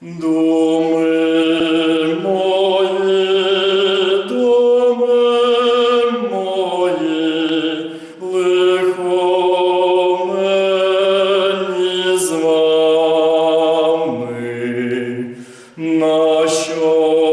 Думи мої, думи мої, лихо мені з вами, на що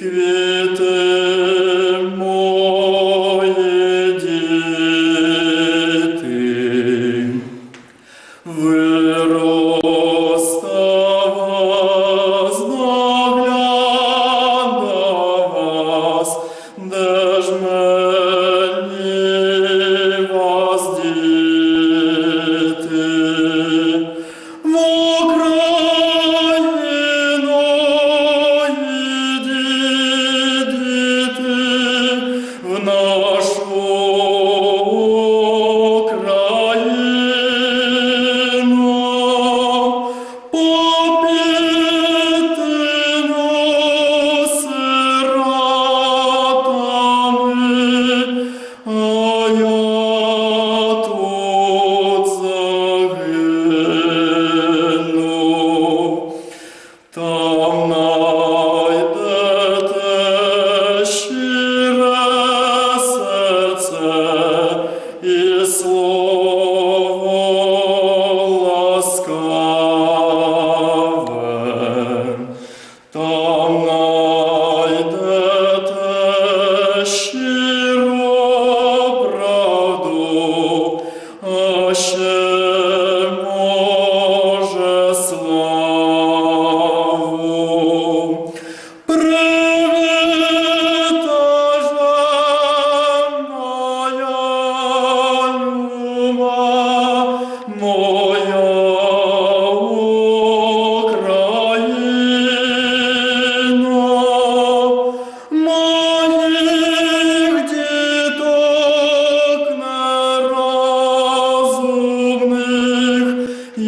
Квіти там найдете щире серце і слово ласкаве. Там найдете щиро правду, а ще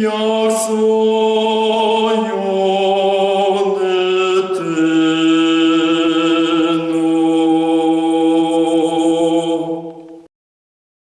Senhor sou.